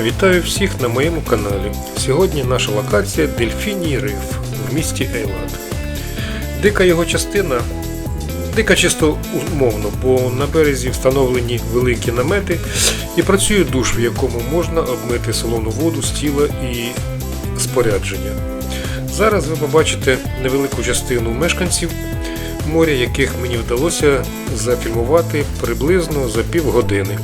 Вітаю всіх на моєму каналі. Сьогодні наша локація Дельфіній Риф в місті Ейланд. Дика його частина. Дика чисто умовно, бо на березі встановлені великі намети і працює душ, в якому можна обмити солону воду з тіла і спорядження. Зараз ви побачите невелику частину мешканців моря, яких мені вдалося зафільмувати приблизно за півгодини.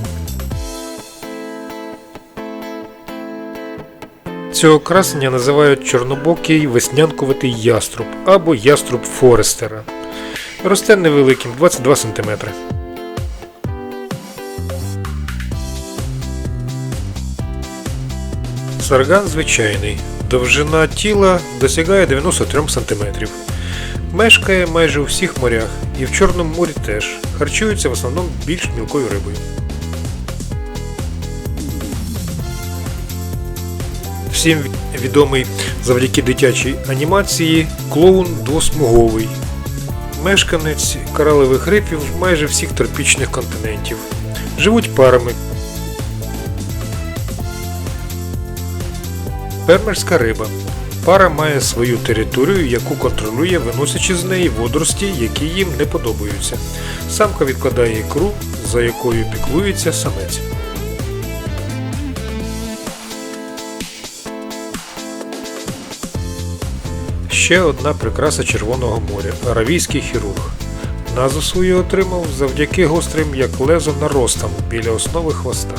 Цього красення називають чорнобокий веснянкуватий яструб або яструб Форестера. Росте невеликим 22 см. Сарган звичайний. Довжина тіла досягає 93 см. Мешкає майже у всіх морях і в Чорному морі теж. Харчується в основному більш мілкою рибою. Всім відомий завдяки дитячій анімації клоун двосмуговий. Мешканець коралових рифів майже всіх тропічних континентів. Живуть парами. Фермерська риба. Пара має свою територію, яку контролює, виносячи з неї водорості, які їм не подобаються. Самка відкладає ікру, за якою піклується самець. Ще одна прикраса Червоного моря аравійський хірург. Назву свою отримав завдяки гострим як лезо наростам біля основи хвоста.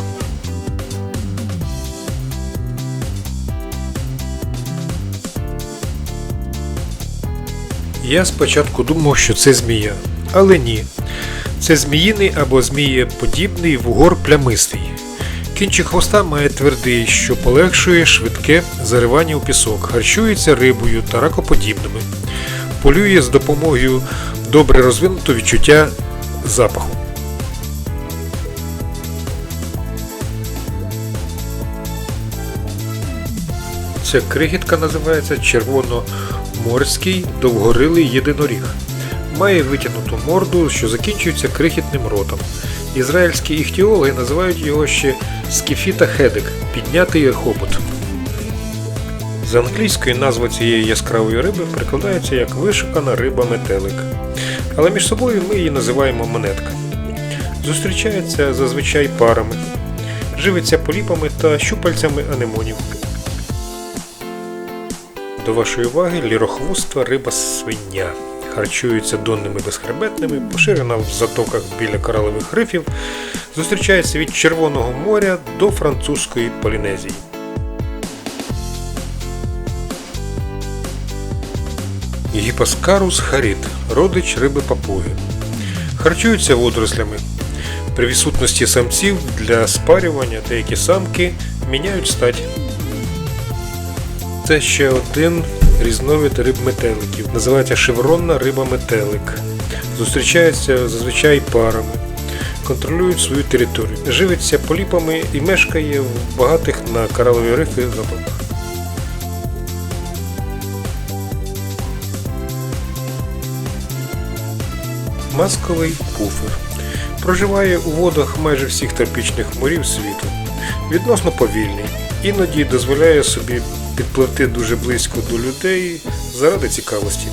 Я спочатку думав, що це змія, але ні. Це зміїний або змієподібний вугор плямистий. Кінчик хвоста має твердий, що полегшує швидке заривання у пісок, харчується рибою та ракоподібними, полює з допомогою добре розвинутого відчуття запаху. Ця крихітка називається червономорський довгорилий єдиноріг. Має витягнуту морду, що закінчується крихітним ротом. Ізраїльські іхтіологи називають його ще скіфіта хедек піднятий хобот. З англійської назва цієї яскравої риби прикладається як вишукана риба метелик. Але між собою ми її називаємо монетка. Зустрічається зазвичай парами, живиться поліпами та щупальцями анемонів. До вашої уваги лірохвоства риба свиня. Харчується донними безхребетними, поширена в затоках біля коралових рифів, зустрічається від Червоного моря до французької Полінезії. Гіпоскарус харит родич риби папуги. Харчуються водорослями. При відсутності самців для спарювання деякі самки міняють стать. Це ще один різновид риб метеликів. Називається шевронна риба метелик. Зустрічається зазвичай парами. Контролюють свою територію. Живиться поліпами і мешкає в багатих на коралові рифи затоках. Масковий пуфер. Проживає у водах майже всіх тропічних морів світу. Відносно повільний. Іноді дозволяє собі підпливти дуже близько до людей заради цікавості.